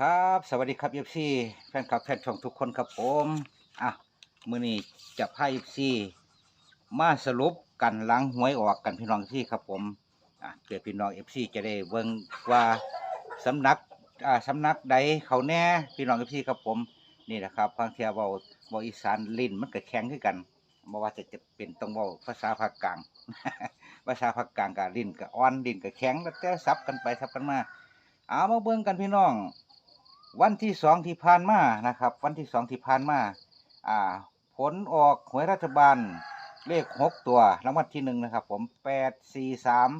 ครับ สวัสดีครับเอฟซีแฟนคลับแฟนช่องทุกคนครับผมอะมือนี้จะพาเอฟซีมาสรุปกันหลังหวยออกกันพี่น้องที่ครับผมอะเพื่อพี่น้องเอฟซีจะได้เบิ่งว่าสำนักอ่าสำนักใดเขาแน่พี่น้องเอฟซีครับผมนี่แหละครับบางเทีเว้าเว้าอีสานลิ้นมันก็แข็งคือกันบ่ว่าจะจะเป็นต้องเว้าภาษาภาคกลาง ภาษาภาคกลางก็ลิ้นก็อ่อนลิ้นก็แข็งแล้วแต่ซับกันไปซับกันมาเอามาเบิ่งกันพี่น้อง วันที่สองที่ผ่านมานะครับ วันที่สองที่ผ่านมาอ่า ผลออกหวยรัฐบาลเลขหกตัวรางวัลที่หนึ่งนะครับ ผมแปดสี่สาม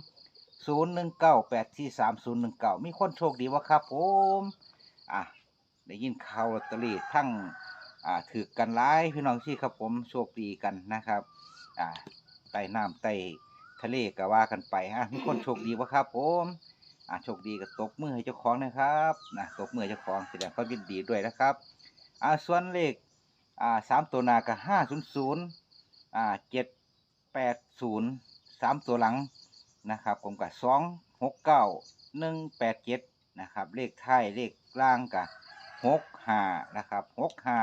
ศูนย์หนึ่งเก้าแปดสี่สามศูนย์หนึ่งเก้ามีคนโชคดีวะครับผมอะได้ยินข่าวลอตเตอรี่ทั้งอ่าถือกันหลายพี่น้องที่ครับผมโชคดีกันนะครับอ่าใต้น้ำใต้ทะเลก็ว่ากันไปฮะมีคนโชคดีวะครับผม อ่าโชคดีก็ตบมือให้เจ้าของนะครับนะตบมือเจ้าของแสดงความยินดีด้วยนะครับอ่าส่วนเลขอ่าสามตัวหน้ากับห้าศูนย์ศูนย์อ่าเจ็ดแปดศูนย์สามตัวหลังนะครับผมกับสองหกเก้าหนึ่งแปดเจ็ดนะครับ เลขไทายเลขล่างกับหกห้านะครับหกห้า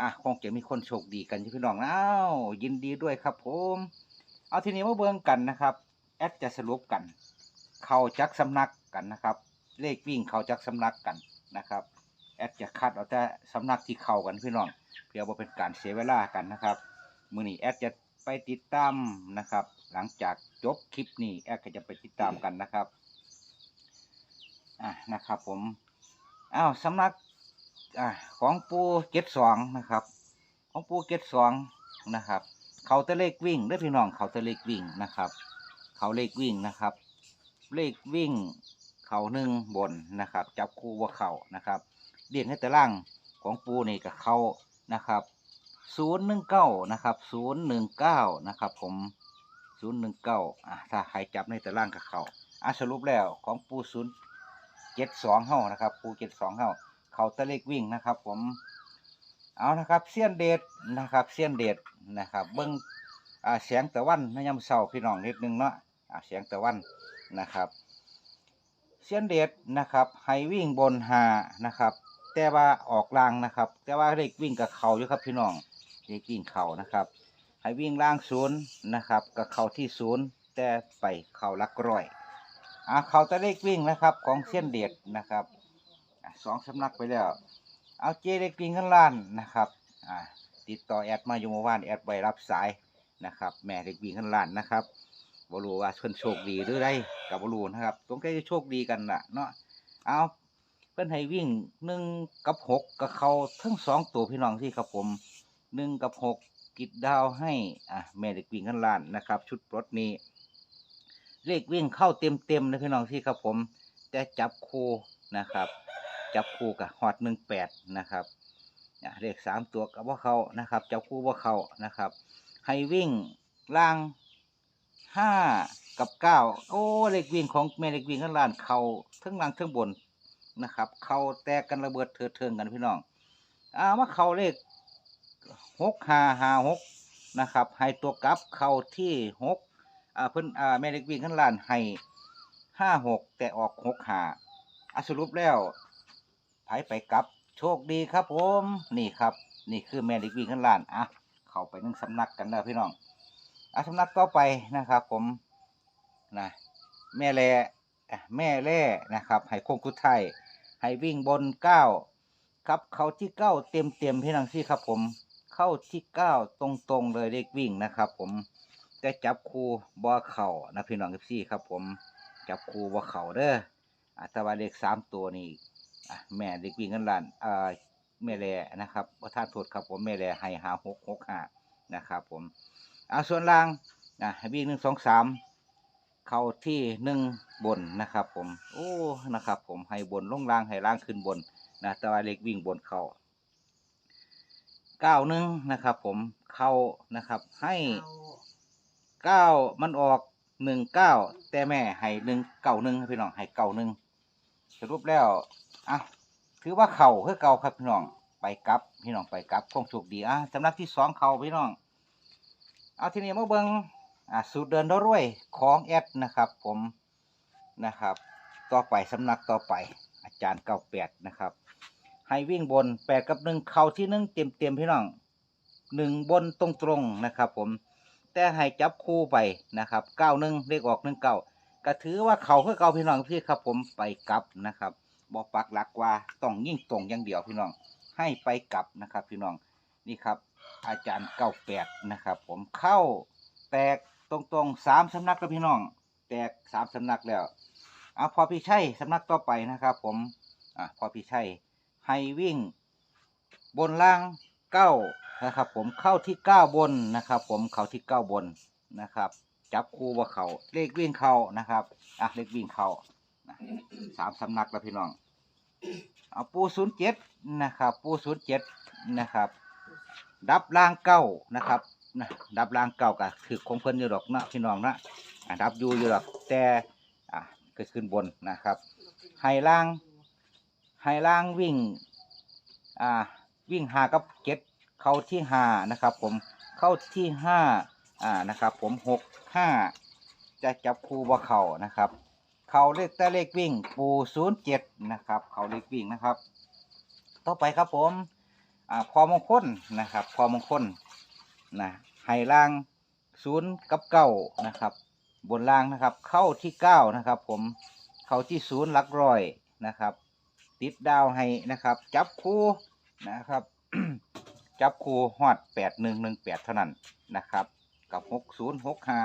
อะคงจะมีคนโชคดีกันที่พี่น้องอ้าวยินดีด้วยครับผม เอาทีนี้มาเบิ่งกันนะครับ แอดจะสรุปกัน เข้าจักสำนักกันนะครับ เลขวิ่งเข้าจักสำนักกันนะครับแอดจะคัดเอาแต่สำนักที่เข้ากันพี่น้องเพื่อว่าเป็นการเสียเวลากันนะครับมือนี้แอดจะไปติดตามนะครับ หลังจากจบคลิปนี้แอดก็จะไปติดตามกันนะครับอะนะครับผมอ้าวสำนักอ่าของปูเจ็ดสองนะครับ ของปูเจ็ดสองนะครับ เขาแตะเลขวิ่งเด้อพี่น้องเขาแตะเลขวิ่งนะครับ เขาเลขวิ่งนะครับ เลขวิ่งเข่าหนึ่งบนนะครับ จับคู่ว่าเข่านะครับเรียนให้แต่ล่างของปูนี่กับเขานะครับศูนย์หนึ่งเก้านะครับศูนย์หนึ่งเก้านะครับผมศูนย์หนึ่งเก้าอะถ้าใครจับในแต่ล่างกับเขาอะสรุปแล้วของปูศูนย์เจ็ดสองเฮานะครับปูเจ็ดสองเฮาเขาตะเลขวิ่งนะครับ ผมเอานะครับเสี้ยนเดชนะครับเสี้ยนเดชนะครับ เบิ้งอ่าแสงตะวันในยามเช้าพี่น้องนิดนึงเนาะอ่าแสงตะวัน นะครับเสี้ยนเดชนะครับให้วิ่งบนหานะครับ แต่ว่าออกล่างนะครับ แต่ว่าเลขวิ่งกับเขาอยู่ครับพี่น้องเลขวิ่งเขานะครับให้วิ่งล่างศูนย์นะครับกับเขาที่ศูนย์แต่ไปเขาลักร้อยอ่าเขาแต่เลขวิ่งนะครับของเสี้ยนเดชนะครับสองสำนักไปแล้ว เอาเจเล็กวิ่งข้างล่างนะครับอ่าติดต่อแอดมาอยู่เมื่อวานแอดไปรับสายนะครับ แม่เล็กวิ่งข้างล่างนะครับ บรูว่าเพิ่นโชคดีหรือไรกับบรูนะครับตรงใกล้โชคดีกันล่ะเนาะเอาเพิ่นให้วิ่งหนึ่งกับหกกับเขาทั้งสองตัวพี่น้องที่ครับผมหนึ่งกับหกกิดดาวให้อะแม่เด็กวิ่งข้างล่างนะครับ ชุดรถนี้ เลขวิ่งเข้าเต็มเต็มนะพี่น้องที่ครับผมแต่จับคู่นะครับ จับคู่กับฮอตหนึ่งแปดนะครับเลขสามตัวกับว่าเขานะครับ จับคู่ว่าเขานะครับ ให้วิ่งล่าง ห้ากับเก้าโอ้เลขวิ่งของแม่เลขวิ่งข้างล่างเขาทั้งล่างทั้งบนนะครับ เขาแตกกันระเบิดเถิดเทิงกันพี่น้องอ่ามาเขาเลขหกห้าห้าหกนะครับ ให้ตัวกลับเขาที่หกอ่าเพิ่นอ่าแม่เลขวิ่งข้างล่างให้ห้าหกแต่ออกหกห้าอสรุปแล้วไผไปกลับ โชคดีครับผม นี่ครับ นี่คือแม่เลขวิ่งข้างล่างอะเข้าไปนั่งสำนักกันแล้วพี่น้อง อาสำนักต่อไปนะครับ ผมนะแม่แล่แม่แล่นะครับให้คงกุไทยให้วิ่งบนเก้าครับเขาที่เก้าเต็มเต็มพี่น้องซี่ครับผมเข้าที่เก้าตรงตรงๆเลยเลขวิ่งนะครับ ผมแต่จับคูบ่เข่านะพี่น้องซี่ครับ ผมจับคูบ่เข่าเด้ออะแต่ว่าเลขสามตัวนี่แม่เลขวิ่งกันล้านอ่าแม่แล่นะครับประทานโทษครับผมแม่แล่ให้หาหกหกห้านะครับ ผม เอาส่วนล่างนะให้วิ่งหนึ่งสองสามเข้าที่หนึ่งบนนะครับ ผม โอ้นะครับ ผมให้บนลงล่างให้ล่างขึ้นบนนะแต่ว่าเล็กวิ่งบนเข้าเก้าหนึ่งนะครับ ผมเข้านะครับให้เก้ามันออกหนึ่งเก้าแต่แม่ให้หนึ่งเก้าหนึ่งพี่น้องให้เก้าหนึ่งสรุปแล้วอะถือว่าเข่าคือเก่าครับพี่น้องไปกลับพี่น้องไปกลับคงโชคดีอะสำหรับที่สองเข่าพี่น้อง เอาทีนี้มาเบิงอ่าสูตรเดินรวยของแอดนะครับ ผมนะครับ ต่อไปสำนักต่อไปอะจารย์เก้าแปดนะครับ ให้วิ่งบนแปดกับหนึ่งเข่าที่หนึ่งเต็มเต็มๆพี่น้องหนึ่งบนตรงตรงนะครับ ผม แต่ให้จับคู่ไปนะครับเก้าหนึ่งเลขออกหนึ่งเก้าก็ถือว่าเขาคือเก่าพี่น้องพี่ครับ ผมไปกลับนะครับบอปักหลักว่าต้องยิ่งตรงอย่างเดียวพี่น้อง ให้ไปกลับนะครับ พี่น้องนี่ครับ อาจารย์เก้าแปดนะครับ ผมเข้าแตกตรงๆสามสำนักแล้วพี่น้อง แตกสามสำนักแล้วเอาพอพี่ชัยสำนักต่อไปนะครับ ผมอะพอพี่ชัยให้วิ่ง บนล่างเก้านะครับ ผมเข้าที่เก้าบนนะครับ ผมเข้าที่เก้าบนนะครับ จับคู่ว่าเขาเลขวิ่งเขานะครับอะเลขวิ่งเขาสามสำนักแล้วพี่น้องเอาปูศูนย์เจ็ดนะครับ ปูศูนย์เจ็ดนะครับ ดับล่างเก้านะครับนะดับล่างเก้าก็คือคงเพิ่นอยู่ดอกนะพี่น้องนะอะดับอยู่อยู่ดอกแต่อะเกิดขึ้นบนนะครับไฮล่างไฮล่างวิ่งอ่าวิ่งหากับเก็ดเข้าที่ห้านะครับ ผมเข้าที่ห้าอ่านะครับ ผมหกห้าจะจับคู่ว่าเข่านะครับ เขาเลขแต่เลขวิ่งปูศูนย์เจ็ดนะครับ เขาเลขวิ่งนะครับ ต่อไปครับผม อ่าพอมงคลนะครับ พอมงคลนะไฮล่างศูนย์กับเก้านะครับ บนล่างนะครับ เข้าที่เก้านะครับ ผมเข้าที่ศูนย์ลักร้อยนะครับ ติดดาวให้นะครับ จับคู่นะครับ จับคู่ฮอดแปดหนึ่งหนึ่งแปดเท่านั้นนะครับ กับหกศูนย์หกห้า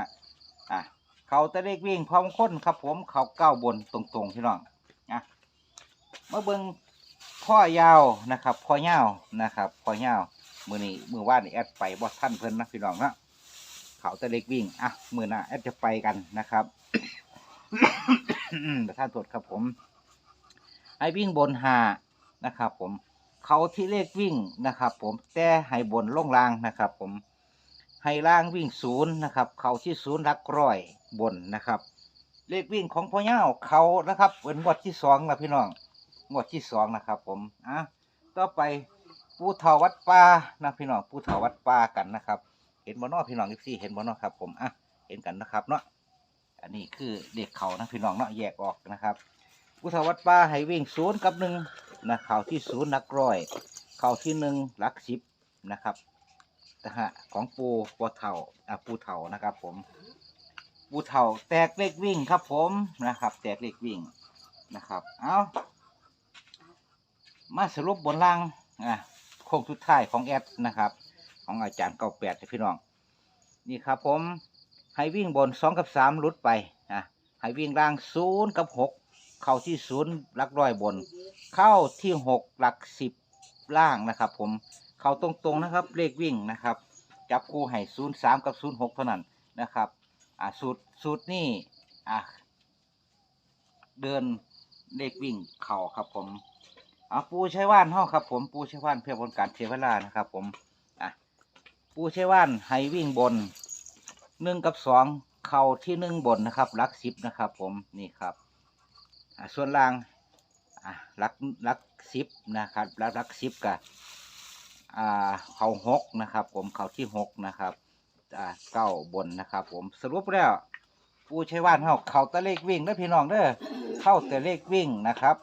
อะเขาตะเลขวิ่งพร้อมค้นครับ ผมเขาเก้าบนตรงๆพี่น้องนะมาเบิ้ง ข้อยาวนะครับข้อยาวนะครับข้อยาวมือนี้มือว่านนี่แอดไปบ่ท่านเพิ่นนะพี่น้องนะเขาแตะเลขวิ่งอะมือหน้าแอดจะไปกันนะครับแต่ท่านตรวจครับผมให้วิ่งบนหานะครับ ผมเขาที่เลขวิ่งนะครับ ผมแต่ให้บนล่งล่างนะครับ ผมให้ล่างวิ่งศูนย์นะครับเขาที่ศูนย์รักร้อยบนนะครับ เลขวิ่งของพ่อเย้าเขานะครับเป็นงวดที่สองนะพี่น้อง งวดที่สองนะครับ ผมอะต่อไปปูเถาวัดป่านะพี่น้องปูเถาวัดป่ากันนะครับ เห็นบ่เนอพี่น้องอีซี่เห็นบ่เนอครับ ผมอะเห็นกันนะครับเนาะอันนี้คือเด็กเขานะพี่น้องเนาะแยกออกนะครับพุทธวัดป่าให้วิ่งศูนย์กับหนึ่งนะเข่าที่ศูนย์หลักร้อย เข่าที่หนึ่งลักสิบนะครับนะฮะของปูปูเถาอะปูเถานะครับ ผมปูเถาแตกเลขวิ่งครับ ผมนะครับ แตกเลขวิ่งนะครับ เอา มาสรุปบนล่างอะโค้งสุดท้ายของแอดนะครับ ของอาจารย์เก้าแปดพี่น้อง นี่ครับผมให้วิ่งบนสองกับสามลุดไปอะให้วิ่งล่างศูนย์กับหกเข้าที่ศูนย์หลักร้อยบน เข้าที่หกหลักสิบล่างนะครับ ผมเข้าตรงๆนะครับ เลขวิ่งนะครับ จับคู่ให้ศูนย์สามกับศูนย์หกเท่านั้นนะครับอ่าสูตรสูตรนี่อ่าเดินเลขวิ่งเข่าครับผม อาปูใช้ว่านห้องครับ ผมปูใช้ว่านเพื่อบนการเทเวลานะครับ ผมอะปูใช้ว่านให้วิ่งบนหนึ่งกับสองเข่าที่หนึ่งบนนะครับลักสิบนะครับ ผมนี่ครับอ่าส่วนล่างอ่าลักลักสิบนะครับล้วลักสิบกับอ่าเข่าหกนะครับ ผมเข่าที่หกนะครับอ่าเก้าบนนะครับ ผมสรุปแล้วผู้ใช้ว่านเขาเข่าตะเลขวิ่งเด้อพี่น้องเด้อเข้าต่เลขวิ่งนะครับ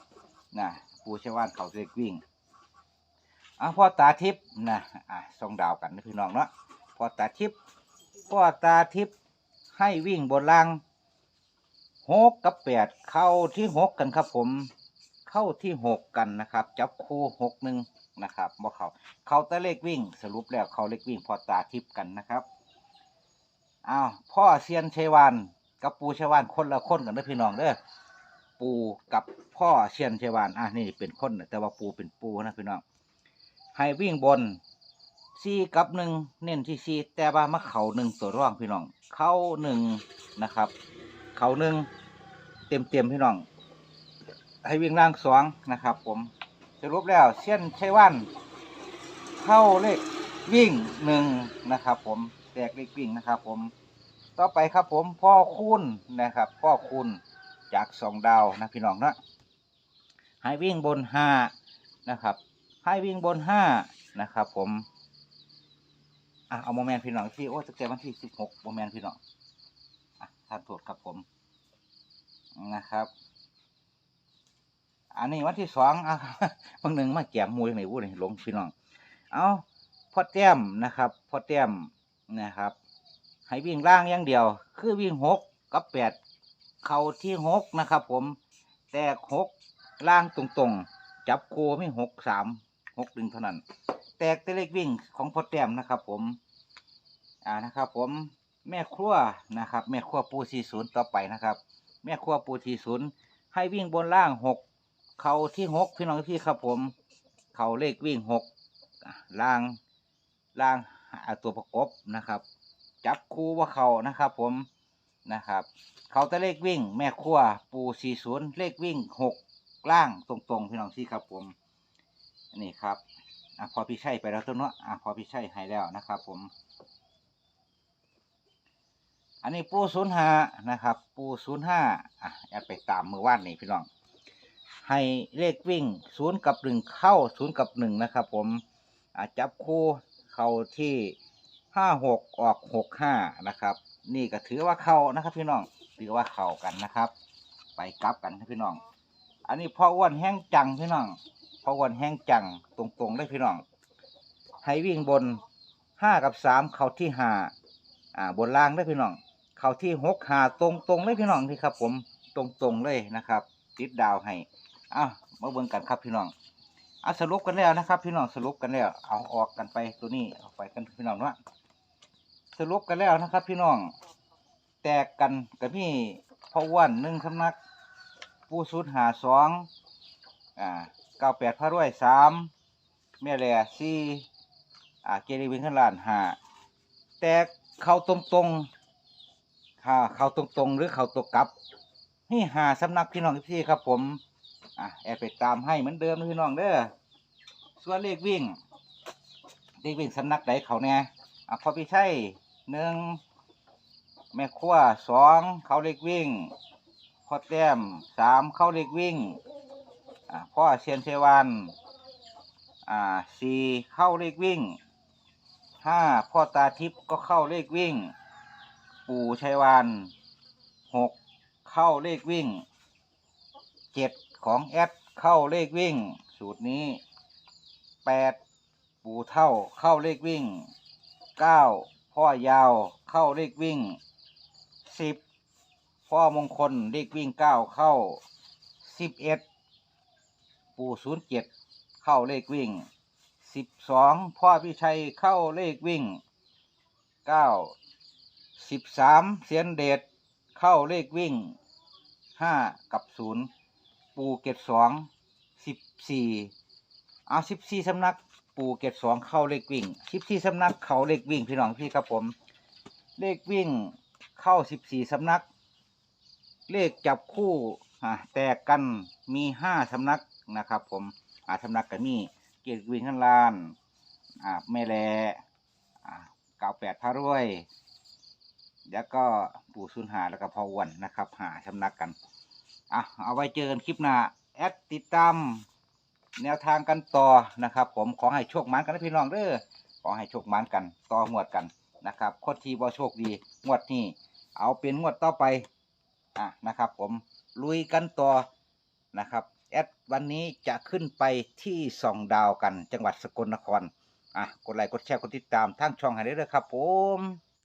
นะ ผู้ใช้ว่านเขาแต่เลขวิ่งอะพ่อตาทิพย์นะอะส่องดาวกันนะพี่น้องเนาะพ่อตาทิพย์พ่อตาทิพย์ให้วิ่งบนล่างหกกับแปดเข้าที่หกกันครับผม เข้าที่หกกันนะครับ จับคู่หกหนึ่งนะครับบ่เขาเขาต่เลขวิ่ง สรุปแล้วเขาเลขวิ่ง พอตาทิพย์กันนะครับอ้าวพ่อเซียนเชวานกับปูเชวานคนละคนกันเด้อพี่น้องเด้อ ปูกับพ่อเซียนชัยวานอะนี่เป็นคนแต่ว่าปูเป็นปูนะพี่น้องให้วิ่งบนซีกับหนึ่งเน้นที่ซีแต่ว่ามาเข่าหนึ่งตัวร่องพี่น้อง เข้าหนึ่งนะครับ เข่าหนึ่งเต็มเต็มพี่น้อง ให้วิ่งล่างสองนะครับ ผมสรุปแล้วเช่นใช้วันเข้าเลขวิ่งหนึ่งนะครับ ผมแตกเลขวิ่งนะครับ ผม ต่อไปครับผมพ่อคุณนะครับ พ่อคุณ จากสองดาวนะพี่น้องนะให้วิ่งบนห้านะครับ ให้วิ่งบนห้านะครับ ผมอะเอาโมเมนต์พี่น้องที่โอ้จะเกิดวันที่สิบหกโมเมนต์พี่น้องอะท่านโทษครับผมนะครับ อันนี้วันที่สองอะบางหนึ่งมาแกหมูยังไงวู้เลยหลงพี่น้อง เอาพอแต้มนะครับ พอแต้มนะครับ ให้วิ่งล่างอย่างเดียว คือวิ่งหกกับแปด เข่าที่หกนะครับผม แตกหกล่างตรงๆ จับโคไม่หกสามหกดึงเท่านั้น แตกแต่เล็กวิ่งของพอแต้มนะครับผมอ่านะครับ ผมแม่ครัวนะครับ แม่ครัวปูสีศูนย์ต่อไปนะครับ แม่ครัวปูทีศูนย์ให้วิ่งบนล่างหกเข่าที่หกพี่น้องพี่ครับผม เข่าเลขวิ่งหกล่างล่างตัวประกบนะครับ จับคู่ว่าเขานะครับ ผม นะครับเขาแต่เลขวิ่ง แม่ครัวปูสี่ศูนย์เลขวิ่งหกล่างตรงๆพี่น้องพี่ครับผมนี่ครับอะพอพี่ใช่ไปแล้วตัวเนาะอะพอพี่ใช่ให้แล้วนะครับ ผม อันนี้ปูศูนย์ห้านะครับ ปูศูนย์ห้าอะแอดไปตามมือว่านนี่พี่น้องให้เลขวิ่งศูนย์กับหนึ่งเข้าศูนย์กับหนึ่งนะครับ ผมอจับคู่เข้าที่ห้าหกออกหกห้านะครับ นี่ก็ถือว่าเข้านะครับพี่น้องถือว่าเข้ากันนะครับ ไปกลับกันครับพี่น้อง อันนี้พ่ออ้วนแห้งจังพี่น้องพ่ออ้วนแห้งจังตรงๆเลยพี่น้อง ให้วิ่งบนห้ากับสามเข้าที่ห้าอ่าบนล่างได้พี่น้อง เข้าที่หกหาตรงๆเลยพี่น้องที่ครับ ผมตรงๆเลยนะครับ ติดดาวให้อ้าวมาเบิ่งกันครับพี่น้องเอาสรุปกันแล้วนะครับ พี่น้องสรุปกันแล้วเอาออกกันไปตัวนี้ออกไปกันพี่น้องเนาะ รุปกันแล้วนะครับ พี่น้อง แตกกันกับพี่พ่ออ้วนหนึ่งสำนักปูสุดหาสองอ่าเก้าแปดพระรวยสามแม่แหล่สี่อ่าเกลีวินขันลานหาแตกเข้าตรงตรงๆค่ะเขาตรงๆหรือเขาตกกลับนี่หาสำนักพี่น้องพี่ครับ ผมอะแอบไปตามให้เหมือนเดิมนะพี่น้องเด้อส่วนเลขวิ่งเลขวิ่งสำนักไหนเขาเนี่ยอะพอพี่ใช่ หนึ่งแม่ขั้วสองเขาเลขวิ่งพ่อแต้มสามเขาเลขวิ่งพ่อเชียนเชวันอ่าสี่เข้าเลขวิ่งห้าพ่อตาทิพย์ก็เข้าเลขวิ่ง ปู่ชัยวานหกเข้าเลขวิ่งเจ็ดของแอดเข้าเลขวิ่ง สูตรนี้แปดปู่เท่าเข้าเลขวิ่งเก้า พ่อยาวเข้าเลขวิ่งสิบพ่อมงคลเลขวิ่งเก้าเข้าสิบเอ็ดปู่ศูนย์เจ็ดเข้าเลขวิ่งสิบสองพ่อพิชัยเข้าเลขวิ่งเก้าสิบสามเสียนเดชเข้าเลขวิ่งห้ากับศูนย์ปูเกตสองสิบสี่เอาสิบสี่สำนัก ปูเกตสองเข้าเลขวิ่งสิบสี่สำนักเขาเลขวิ่งพี่น้องพี่ครับผม เลขวิ่งเข้าสิบสี่สำนัก เลขจับคู่อ่าแตกกันมีห้าสำนักนะครับ ผมอ่าสำนักก็มีเกตวิ่งข้างล่างอ่าแม่แลอ่าเก้าแปดพระรวย แล้วก็ปู่สุนหาแล้วก็พอวันนะครับ หาชำนักกันอะเอาไว้เจอกันคลิปหน้าแอดติดตาม แนวทางกันต่อนะครับ ผมขอให้โชคมันกันนะพี่น้องเด้อขอให้โชคมันกันต่อหมวดกันนะครับคนที่บ่โชคดีงวดนี้ เอาเป็นงวดต่อไปอะนะครับ ผมลุยกันต่อนะครับแอดวันนี้จะขึ้นไปที่สองดาวกันจังหวัดสกลนครอะกดไลค์กดแชร์กดติดตามทางช่องให้ได้เลยครับ ผม